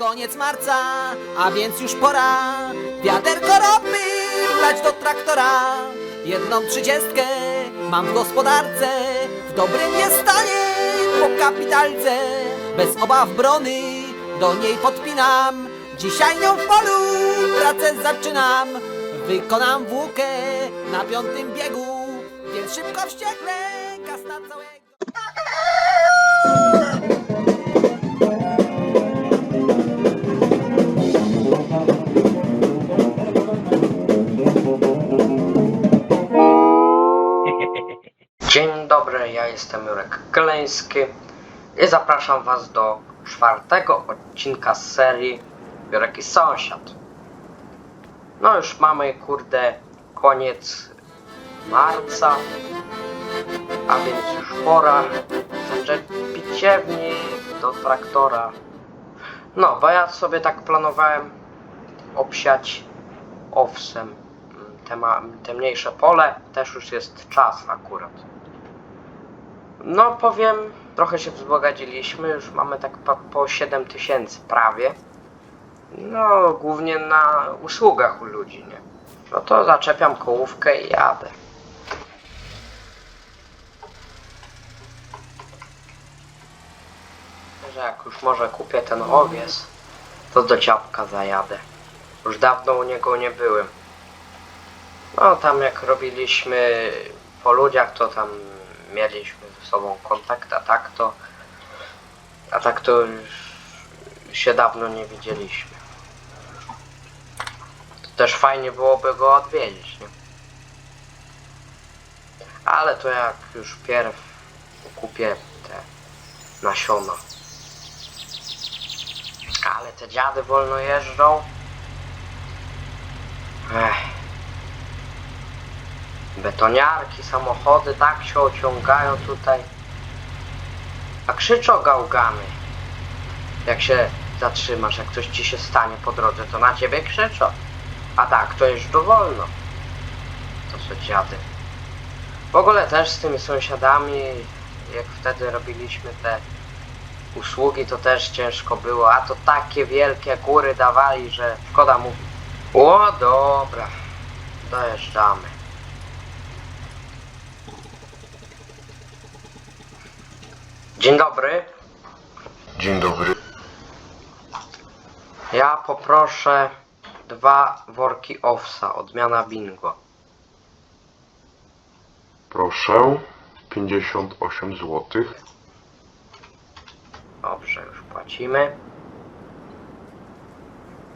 koniec marca, a więc już pora wiaderko ropy wlać do traktora. Jedną trzydziestkę mam w gospodarce, w dobrym jest stanie po kapitalce. Bez obaw brony do niej podpinam, dzisiaj nią w polu pracę zaczynam. Wykonam włókę na piątym biegu, więc szybko wściekle kasta całego. Dzień dobry, ja jestem Jurek Gleński i zapraszam Was do czwartego odcinka z serii Jurek i Sąsiad. No już mamy, kurde, koniec marca, a więc już pora zaczepić siewnik do traktora. No, bo ja sobie tak planowałem obsiać owsem te, ma, te mniejsze pole, też już jest czas akurat. No powiem, trochę się wzbogaciliśmy, już mamy tak po, po 7 tysięcy prawie. No, głównie na usługach u ludzi, nie? No to zaczepiam kołówkę i jadę. Że jak już może kupię ten owies, to do ciapka zajadę. Już dawno u niego nie byłem. No tam jak robiliśmy po ludziach, to tam mieliśmy sobą kontakt, a tak to a tak to już się dawno nie widzieliśmy. To też fajnie byłoby go odwiedzić, nie? Ale to jak już pierw kupię te nasiona. Ale te dziady wolno jeżdżą. Ech. Betoniarki, samochody tak się ociągają tutaj. A krzyczą gałgany. Jak się zatrzymasz, jak coś ci się stanie po drodze, to na ciebie krzyczą. A tak, to już wolno. To są dziady. W ogóle też z tymi sąsiadami, jak wtedy robiliśmy te usługi, to też ciężko było. A to takie wielkie góry dawali, że szkoda mówić. O, dobra. Dojeżdżamy. Dzień dobry. Dzień dobry. Ja poproszę dwa worki owsa, odmiana bingo. Proszę. 58 zł. Dobrze, już płacimy.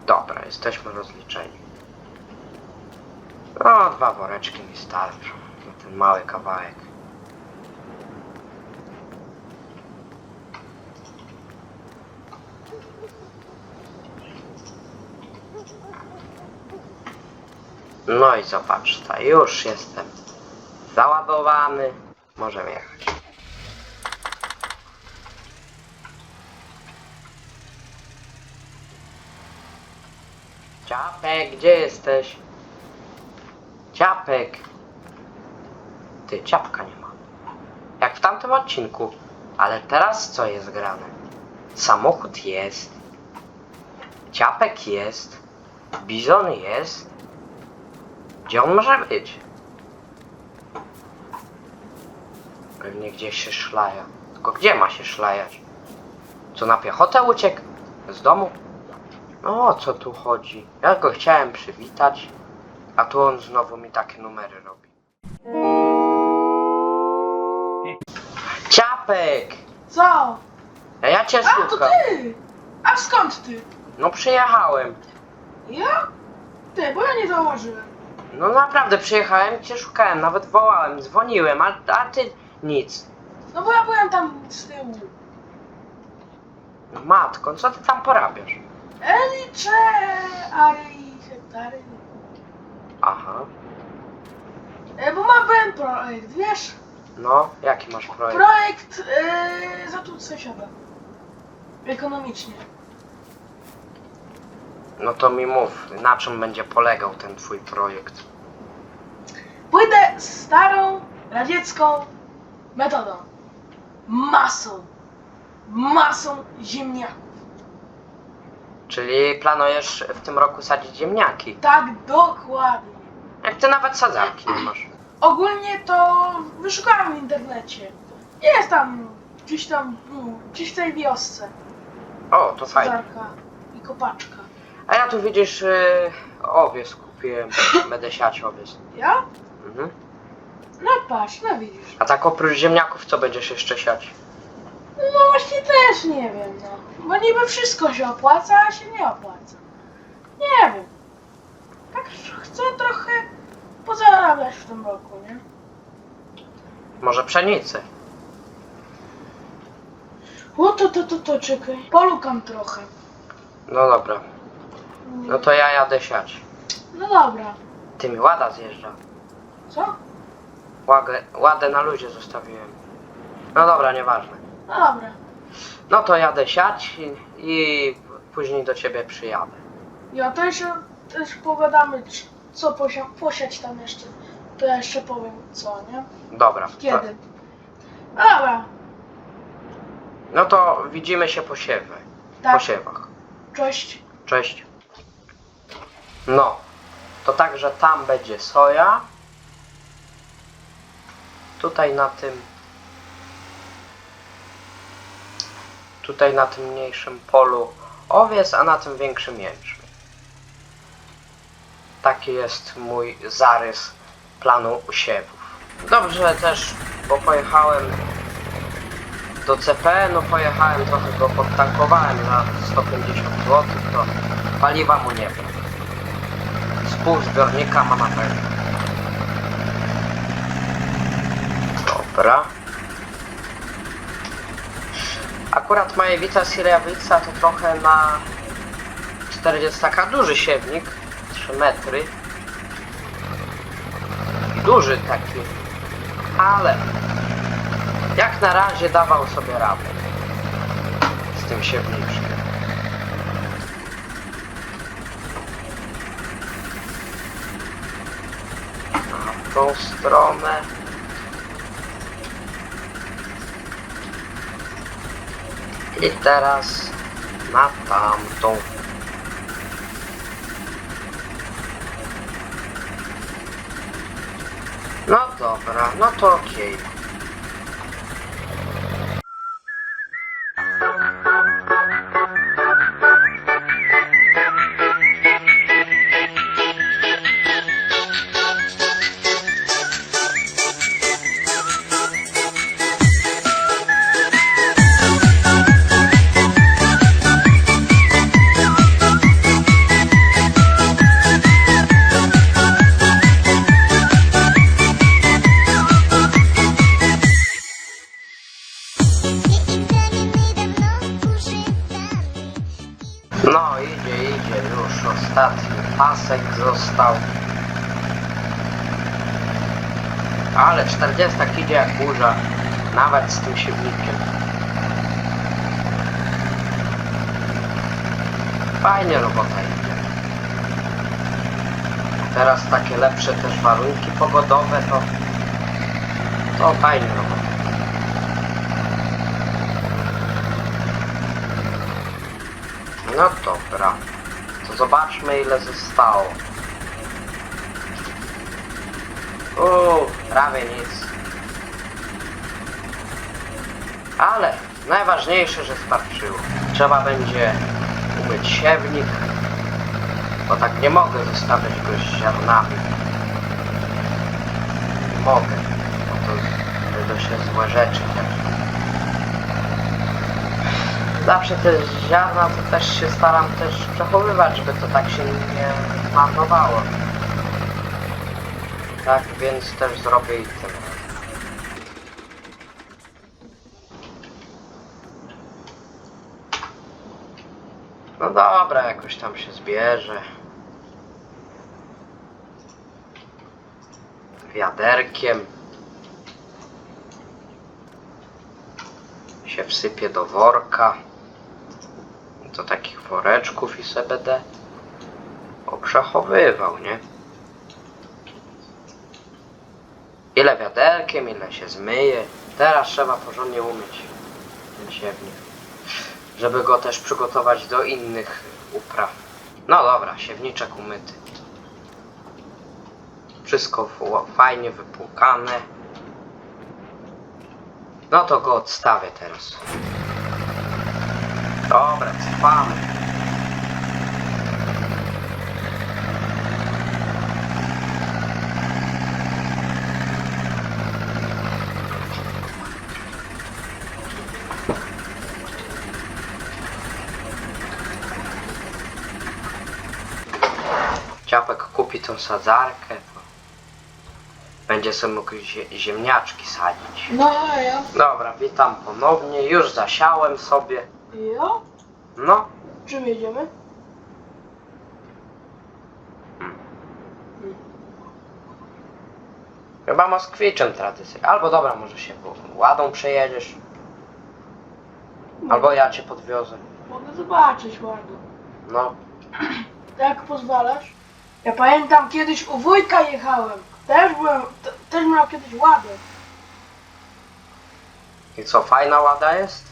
Dobra, jesteśmy rozliczeni. No, dwa woreczki mi starczą na ten mały kawałek. No i zobacz, ta już jestem załadowany. Możemy jechać. Ciapek, gdzie jesteś? Ciapek. Ty, ciapka nie ma. Jak w tamtym odcinku. Ale teraz co jest grane? Samochód jest. Ciapek jest. Bizon jest. Gdzie on może być? Pewnie gdzieś się szlaja. Tylko gdzie ma się szlajać? Co na piechotę uciekł? Z domu? No o co tu chodzi? Ja go chciałem przywitać, a tu on znowu mi takie numery robi. Ciapek! Co? A ja cię A, to szukam. ty! A skąd ty? No przyjechałem. Ja? Ty, bo ja nie założyłem. No naprawdę przyjechałem cię szukałem, nawet wołałem, dzwoniłem, a, a ty nic. No bo ja byłem tam z tyłu. Matko, co ty tam porabiasz? Elicze, ary i hektary. Aha. E, bo mam pewien projekt, wiesz? No, jaki masz projekt? Projekt e, zatruć sąsiada. Ekonomicznie. No to mi mów, na czym będzie polegał ten twój projekt? Pójdę starą, radziecką metodą. Masą. Masą ziemniaków. Czyli planujesz w tym roku sadzić ziemniaki. Tak, dokładnie. Jak ty nawet sadzarki nie masz. Ogólnie to wyszukałem w internecie. Jest tam, gdzieś tam, mm, gdzieś w tej wiosce. O, to fajnie. Sadzarka i kopaczka. A ja tu widzisz, yy, owiec kupiłem. Będę siać owiec. Ja? Mhm. No patrz, no widzisz. A tak oprócz ziemniaków, co będziesz jeszcze siać? No właśnie też nie wiem, no. Bo niby wszystko się opłaca, a się nie opłaca. Nie wiem. Tak chcę trochę pozarabiać w tym roku, nie? Może pszenicę? O to, to, to, to, czekaj. Polukam trochę. No dobra. No to ja jadę siać. No dobra. Ty mi łada zjeżdża. Co? Łagę, ładę na luzie zostawiłem. No dobra, nieważne. No dobra. No to jadę siać i, i później do ciebie przyjadę. Ja też, też pogadamy, c- co posia, posiać tam jeszcze. To ja jeszcze powiem co, nie? Dobra. To, Kiedy. No dobra. no to widzimy się po siewie. Po Tak. siewach. Cześć. Cześć. No. To także tam będzie soja. Tutaj na tym. Tutaj na tym mniejszym polu owiec, a na tym większym jęczmień. Taki jest mój zarys planu usiewów. Dobrze też, bo pojechałem do CPN-u, pojechałem, trochę go podtankowałem za 150 zł, to paliwa mu nie brak. Pół zbiornika ma na pewno. Dobra. Akurat Majewica Syriawica to trochę na 40 taka duży siewnik, 3 metry. Duży taki, ale jak na razie dawał sobie radę z tym siewniczkiem. Na tą stronę. I teraz na tamtą. No dobra, no to okej. No Ale 40 idzie jak burza, nawet z tym siewnikiem. Fajnie robota idzie. Teraz takie lepsze też warunki pogodowe, to, to fajnie robota. No dobra. To zobaczmy ile zostało. Uuu, prawie nic. Ale najważniejsze, że starczyło. Trzeba będzie umyć siewnik. Bo tak nie mogę zostawiać go z ziarnami. Nie mogę. Bo to będą się złe rzeczy. Zawsze te ziarna to też się staram też przechowywać, żeby to tak się nie marnowało. Tak więc też zrobię i tyle. No dobra, jakoś tam się zbierze. Wiaderkiem. Się wsypie do worka do takich woreczków i sobie będę nie? Ile wiaderkiem, ile się zmyje. Teraz trzeba porządnie umyć ten siewnik. Żeby go też przygotować do innych upraw. No dobra, siewniczek umyty. Wszystko fajnie wypłukane. No to go odstawię teraz. Dobra, trwamy. Ciapek kupi tą sadzarkę. to Będzie sobie mógł zie- ziemniaczki sadzić. No a ja? Dobra, witam ponownie. Już zasiałem sobie. Ja? No, Czym jedziemy? chyba Moskwiczem tradycyjnie. Albo dobra, może się w- ładą przejedziesz. Albo ja cię podwiozę. Mogę zobaczyć ładnie. No, Jak pozwalasz? Ja pamiętam kiedyś u wujka jechałem. Też byłem, te, też miał kiedyś ładę. i co, fajna łada jest?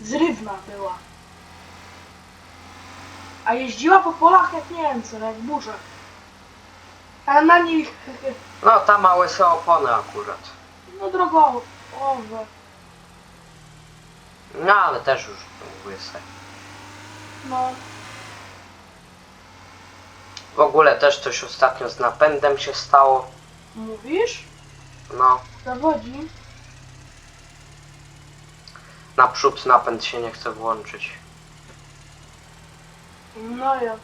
Zrywna była. A jeździła po polach jak nie wiem co, jak burza. A na nich, No, ta małe se opony akurat. no drogowe. No, ale też już łyse. No, W ogóle też coś ostatnio z napędem się stało. mówisz? No, Zawodzi. naprzód napęd się nie chce włączyć. No ja.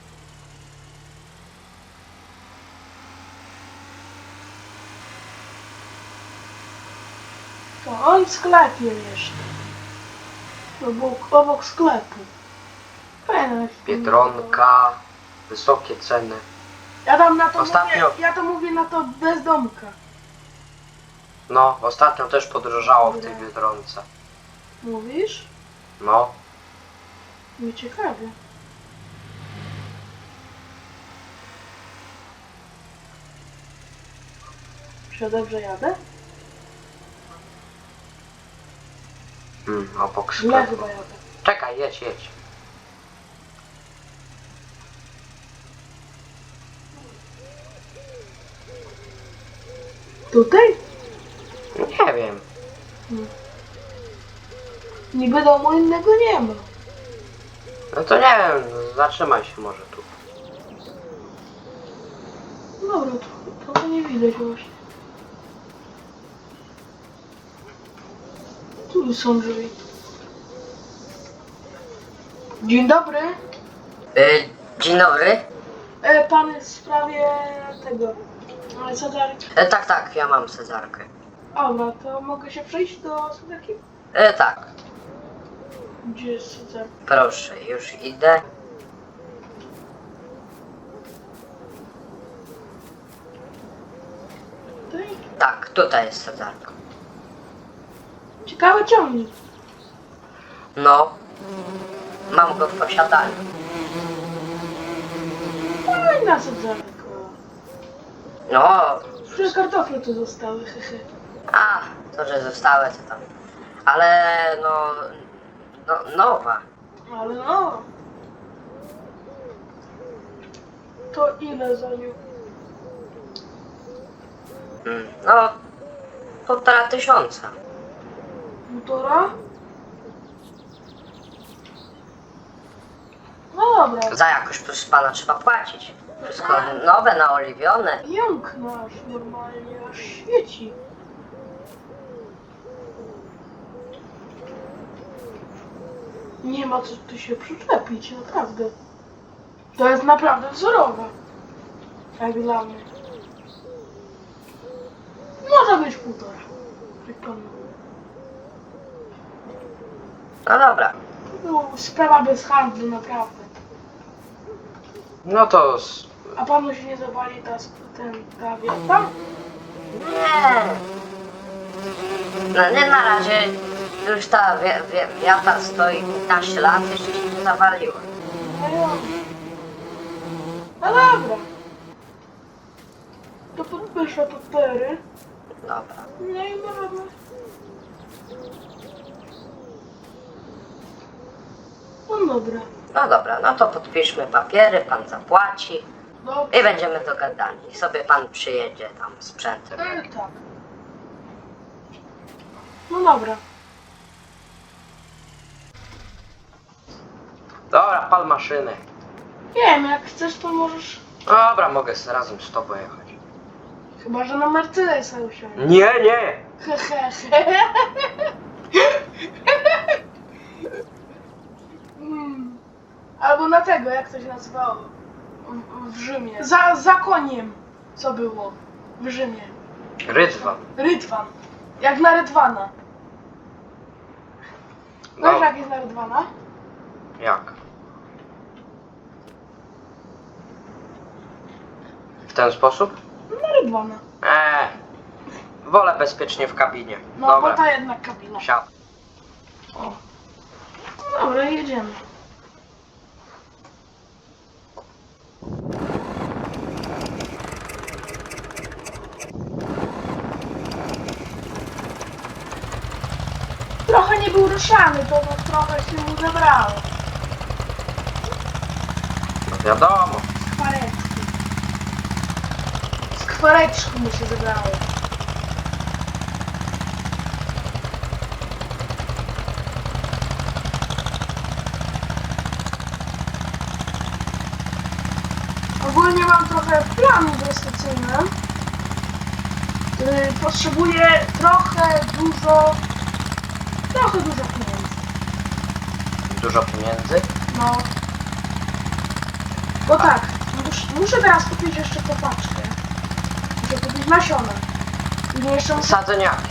To on w sklepie jeszcze. Obok, obok sklepu. Fajne. Biedronka, wysokie ceny. Ja tam na to Ostatnio- mówię, ja to mówię na to bezdomka. No, ostatnio też podrożało w tej Biedronce. Mówisz? No, Nieciekawie. Czy ja dobrze jadę? mm, obok Źle sklepu. chyba jadę. Czekaj, jedź, jedź. Tutaj? Nie wiem. Niby domu innego nie ma. No to nie wiem, zatrzymaj się może tu. Dobra, to, to nie widać właśnie. Tu są drzwi. Dzień dobry. Y, dzień dobry. E, pan jest w sprawie tego. Ale Cezary. E, tak, tak, ja mam cezarkę. Dobra, to mogę się przejść do Cezarki? E, tak, Gdzie jest Cezar? proszę, już idę. Tutaj? Tak, tutaj jest cezarka. Ciekawy ciągnik. No, mam go w posiadaniu. Fajna Cezarka. No, Przecież kartofle tu zostały, hehe. a, to, że zostały to tam. Ale, no, no, nowa. Ale no. To ile za nią? Mm, No, półtora tysiąca. Półtora? No dobra. Za jakoś proszę pana trzeba płacić. Wszystko nowe, naoliwione. Jąk nasz normalnie aż świeci. Nie ma co tu się przyczepić, naprawdę. To jest naprawdę wzorowe. Jak dla mnie. Może być półtora. Jak pan mówi. No dobra, No, sprawa bez handlu, naprawdę. No to s- A panu się nie zawali ta, ten, ta wiata? Nie. No nie na razie już ta wi wi wiata stoi 15 lat, jeszcze się nie zawaliła. No ja. No dobra. To podpiszę papiery. Dobra. No i mamy. No dobra. No dobra, no to podpiszmy papiery, pan zapłaci Dobrze. i będziemy dogadani. I sobie pan przyjedzie tam sprzętem. E, tak. No dobra. Dobra, pal maszyny. Wiem, jak chcesz, to możesz. Dobra, mogę z, razem z tobą jechać. Chyba, że na Mercedesa usiąść. Nie, nie! Hehehe. Albo na tego, jak to się nazywało w, w Rzymie. Za, za koniem, co było w Rzymie. Rydwan. Rydwan. Jak na Rydwana. Wiesz, Dobra. jak jest na Rydwana? Jak? W ten sposób? Na Rydwana. Eee, wolę bezpiecznie w kabinie. No, bo Dobra, ta jednak kabina. siad. O. No Dobra, jedziemy. Trochę nie był ruszany, to no, trochę się mu zabrało. No wiadomo. Skwareczki. Skwareczku mu się zabrało. Ogólnie mam trochę plan inwestycyjny. Yy, potrzebuję trochę dużo, trochę dużo pieniędzy. Dużo pieniędzy. No. Bo tak, mus, muszę teraz kupić jeszcze kopaczkę. Muszę kupić nasiona. Później jeszcze muszę, Sadzeniaki.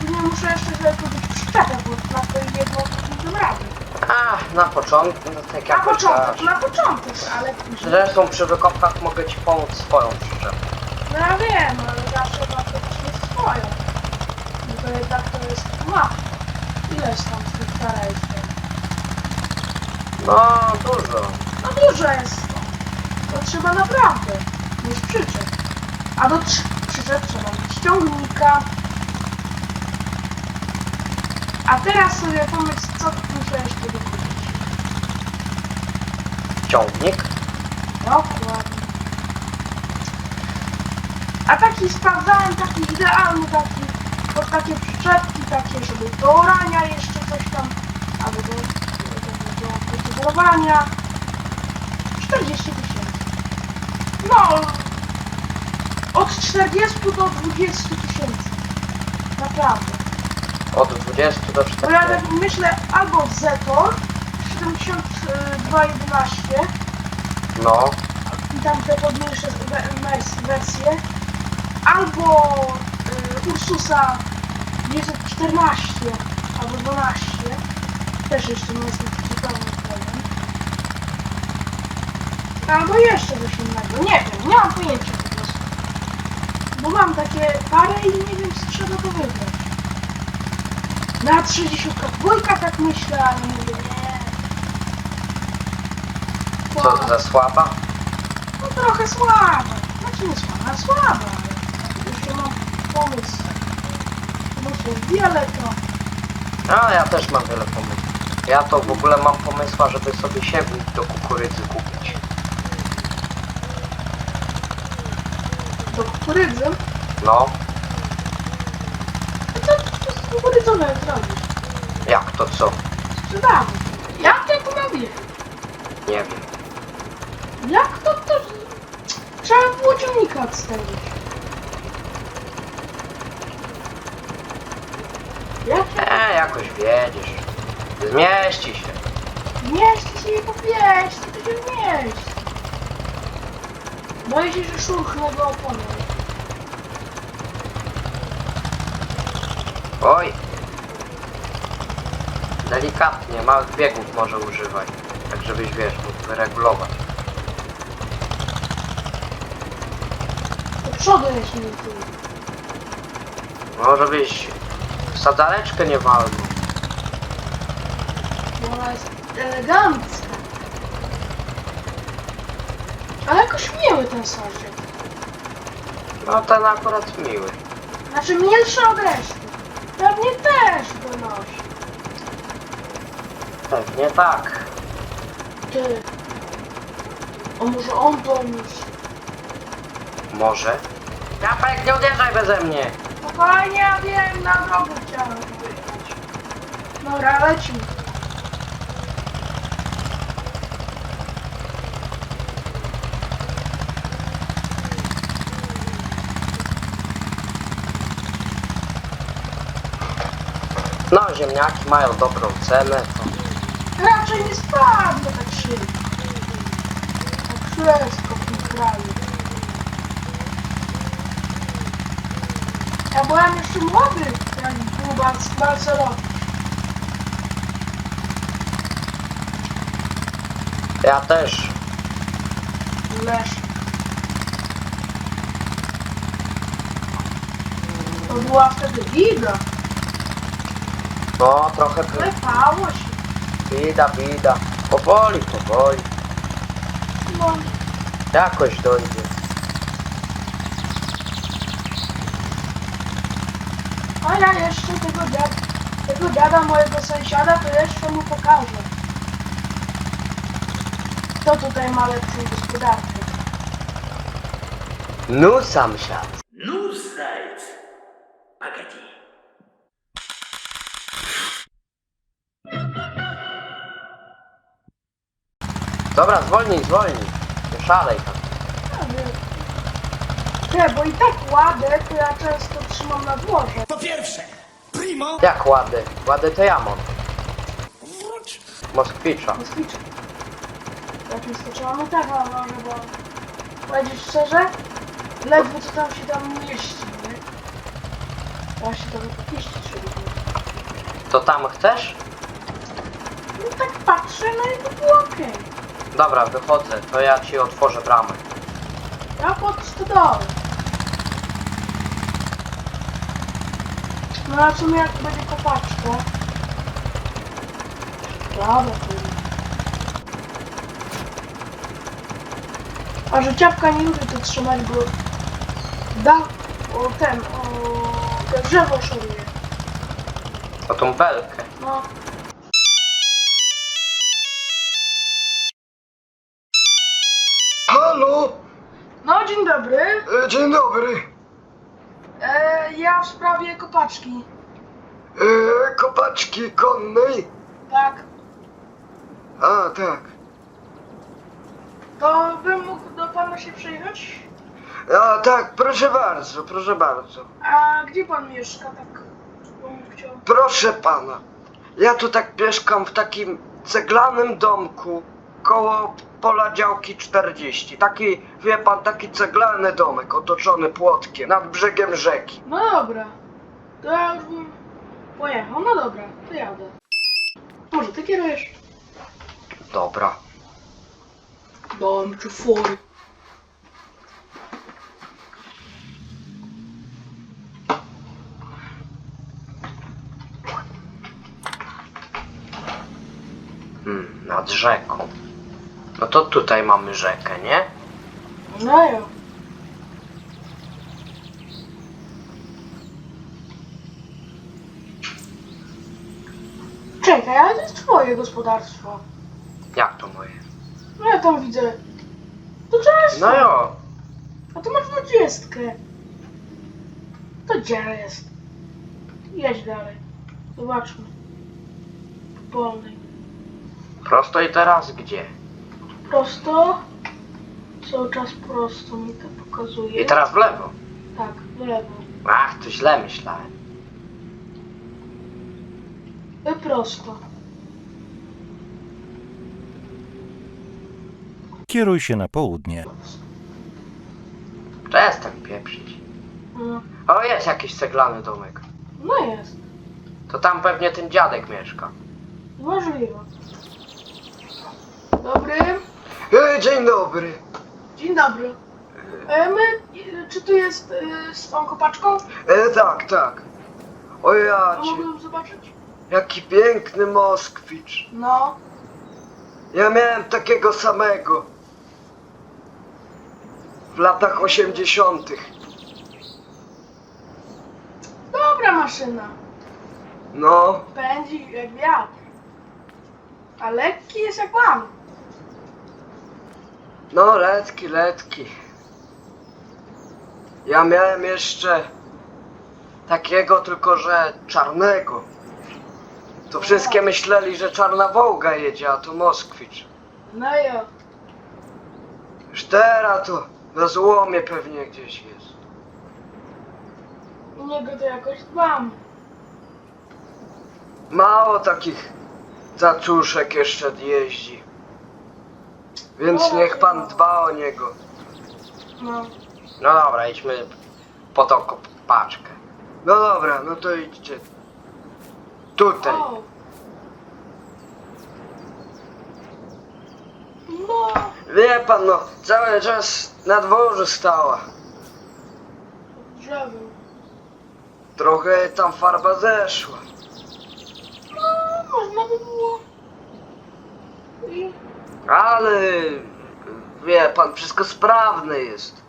później muszę jeszcze sobie kupić przyczepę, bo na to jedną nie dam rady. A, na początku, no tak Na jak początek, na początek, ale później. Zresztą przy wykopkach mogę ci pomóc swoją przyczepą. No ja wiem, ale zawsze warto mieć swoją. Bo to jednak to jest mapa. Ileś tam z tych tam? No, dużo. No dużo jest to. To trzeba naprawdę mieć przyczep. A do trz- przyczep trzeba mieć ciągnika. A teraz sobie pomyśl, co muszę jeszcze dokupić. Ciągnik. Dokładnie. A taki sprawdzałem, taki idealny, taki pod takie przyczepki, takie, żeby do orania jeszcze coś tam, albo do, do, do, do pozorowania. 40 tysięcy. No, od 40 do 20 tysięcy. Naprawdę. Od 20 do Bo ja 40. tak myślę albo Zetor 7211 No, i tam te podmniejsze we- wers- wersje, albo y, Ursusa 914 albo 12, też jeszcze nie jestem zupełnie pewien. Albo jeszcze coś innego, nie wiem, nie mam pojęcia po prostu. Bo mam takie parę i nie wiem, co trzeba to wybrać. Na 30 dwójka tak myślę, ale mówię, nie. co za słaba? No trochę słaba. Znaczy nie słaba, słaba, ale jeszcze mam pomysł. Pomysłów wiele to. No, ja też mam wiele pomysłów. Ja to w ogóle mam pomysła, żeby sobie siewnik do kukurydzy kupić. Do kukurydzy. No, No to, to z kukurydzowego zrobić. jak to co? Sprzedamy. Jak to to robię? Nie wiem. Jak to to... Trzeba było ciągnika odstawić. E, jakoś wiedziesz. Zmieści się. Mieści się nie powieści, to się mieści. Boję się, że szurchnę go oponą. Oj. Delikatnie, małych biegów może używaj. Tak żebyś wiesz, mógł wyregulować. Do przodu jest mi tu. No, żebyś w sadzaleczkę nie walnął. Bo ona jest elegancka. Ale jakoś miły ten sąsiad. No, ten akurat miły. Znaczy milszy od reszty. Pewnie też donosi. Pewnie tak. Ty. A może on pomóż? Może? Japek, nie uderzaj beze mnie! Spokojnie, ja wiem, na drogę chciałem wyjechać. Dobra, lecimy. No, ziemniaki mają dobrą cenę, to... Raczej nie spadnę tak szybko. Tak w tym kraju. Ja byłem jeszcze młody, jak był Barcelona. Ja też. Lesz. To była wtedy liga. No, trochę... Klepało się. Bida, bida. Powoli, powoli. No, Jakoś dojdzie. A ja jeszcze tego, dziad, tego dziada mojego sąsiada to jeszcze mu pokażę. Kto tutaj ma lepszą gospodarkę? No sąsiad. No sąsiad. Pagadi. Dobra, zwolnij, zwolnij. Nie szalej tam. Ja. Nie, bo i tak ładę, to ja często trzymam na dworze. Po pierwsze, primo, Jak łady? Łady to ja mam. wróć. Moskwicza. Moskwicze. Ja często trzymam, no tak, ale może, bo... Powiedzieć szczerze, ledwo co tam się tam mieści, nie? Ja się tam popieścić żeby To tam chcesz? No tak patrzę, no i to było okej. Dobra, wychodzę. To ja ci otworzę bramę. Ja pod stodołę. No a w sumie jak będzie kopaczka. Dobra, A że ciapka nie lubi to trzymać, bo da o ten, o te drzewo szoruje. O tą belkę. No. Halo! No dzień dobry. E, Dzień dobry. E, ja w sprawie kopaczki. E, kopaczki konnej? Tak. A, tak. To bym mógł do pana się przyjechać? A, tak, proszę bardzo, proszę bardzo. A gdzie pan mieszka, tak? Bym chciał. Proszę pana, ja tu tak mieszkam w takim ceglanym domku koło pola działki 40. Taki, wie pan, taki ceglany domek otoczony płotkiem nad brzegiem rzeki. No dobra. To ja już bym pojechał. No dobra, to jadę. Może ty kierujesz? Dobra. Dom czy fury. Hmm, nad rzeką. No to tutaj mamy rzekę, nie? No ja. Czekaj, ale to jest twoje gospodarstwo. Jak to moje? No ja tam widzę. To często. No jo. A tu masz dwudziestkę. To gdzie jest? Jedź dalej. Zobaczmy. Po polnej. Prosto i teraz gdzie? Prosto. Cały czas prosto mi to pokazuje. I teraz w lewo. Tak, w lewo. Ach, to źle myślałem. I prosto. Kieruj się na południe. Przestań pieprzyć. No, O, jest jakiś ceglany domek. no jest. To tam pewnie ten dziadek mieszka. Możliwe. Dobry. E, dzień dobry. Dzień dobry. E, my, e, czy tu jest e, z tą kopaczką? E, tak, tak. O cię, mogłem zobaczyć? jaki piękny Moskwicz. No. Ja miałem takiego samego. W latach 80. Dobra maszyna. No, Pędzi jak wiatr. A lekki jest jak mam. No, letki, letki. Ja miałem jeszcze takiego, tylko że czarnego. To wszystkie myśleli, że czarna wołga jedzie, a to Moskwicz. No jo. Już teraz to na złomie pewnie gdzieś jest. U niego to jakoś dbam. Mało takich zaczuszek jeszcze jeździ. Więc niech pan dba o niego. No. No dobra, idźmy po tą paczkę. No dobra, no to idźcie. Tutaj. O. No. Wie pan, no, cały czas na dworze stała. Pod drzewem. Trochę tam farba zeszła. No, można by było. I Ale wie pan, wszystko sprawne jest.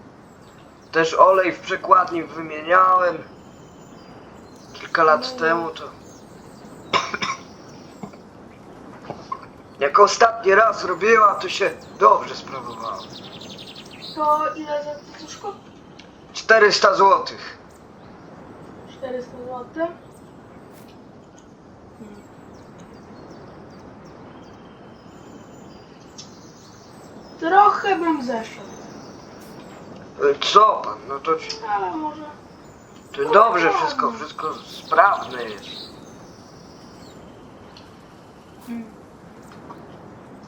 Też olej w przekładni wymieniałem. Kilka lat temu to. Jak ostatni raz robiła, to się dobrze sprawowała. to ile za to cuszko? 400 złotych. 400 zł. Trochę bym zeszedł, Co pan? No to, ale może. to dobrze wszystko, wszystko sprawne jest.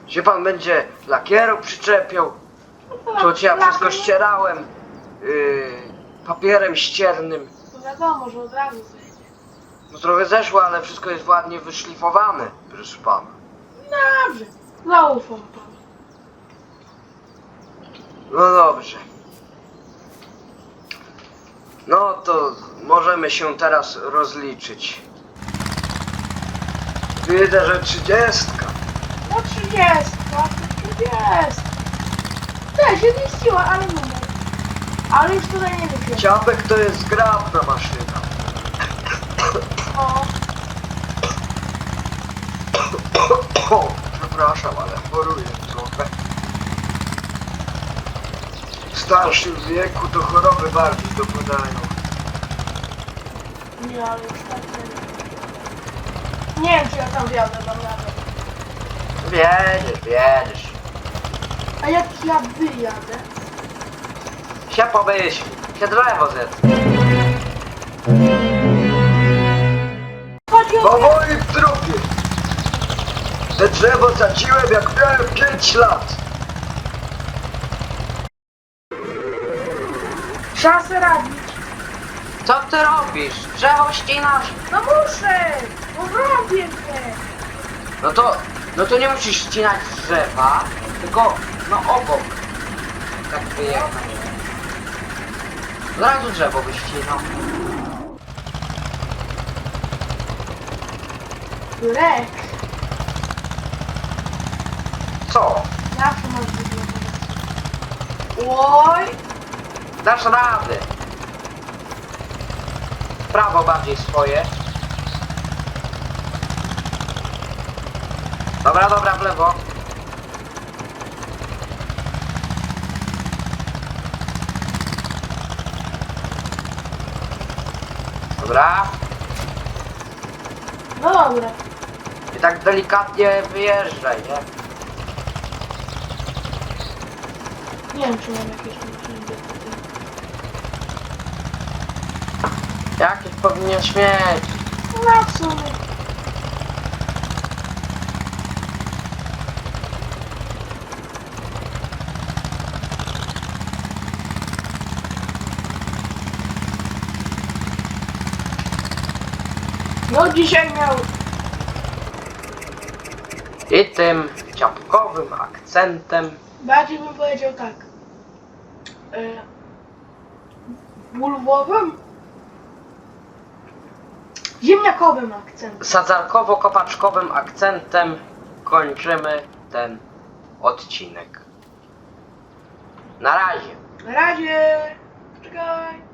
Się pan będzie lakieru przyczepiał, to ci ja wszystko ścierałem yy, papierem ściernym. To wiadomo, że od razu zejdzie. No trochę zeszło, ale wszystko jest ładnie wyszlifowane, proszę pana. Dobrze, zaufam panu. No dobrze. No to możemy się teraz rozliczyć. Widzę, że trzydziestka. No 30, to 30. Też się zmieściła, ale numer. Ale już tutaj nie wypię. Ciapek to jest zgrabna maszyna. O, przepraszam, ale choruję trochę. W starszym wieku to choroby bardziej dopadają. nie, ale już tak nie. Nie wiem, czy ja tam wjadę, dam radę. Wiedziesz, wiedziesz. A jak ja wyjadę? Się pomyśl, się drzewo zetnie. Chodzi o Po moim trupie! Te drzewo zaciłem jak miałem 5 lat. Trzeba se radzić. Co ty robisz? Drzewo ścinasz? No muszę! Bo robię się! No to, no to nie musisz ścinać drzewa, tylko no obok. Tak wyjechać. Od razu drzewo wyścinał. Lek. Co? Zawsze masz wyglądać. Oj! Dasz radę. Prawo bardziej swoje. Dobra, dobra, w lewo. Dobra. No dobra. I tak delikatnie wyjeżdżaj, nie? Nie wiem, czy mam jakieś narzędzie tutaj. Jakieś powinien śmieć. No w sumie. No dzisiaj miał I tym ciapkowym akcentem Bardziej bym powiedział tak. E, bulwowym? Ziemniakowym akcentem. sadzarkowo-kopaczkowym akcentem kończymy ten odcinek. Na razie. Na razie. Czekaj.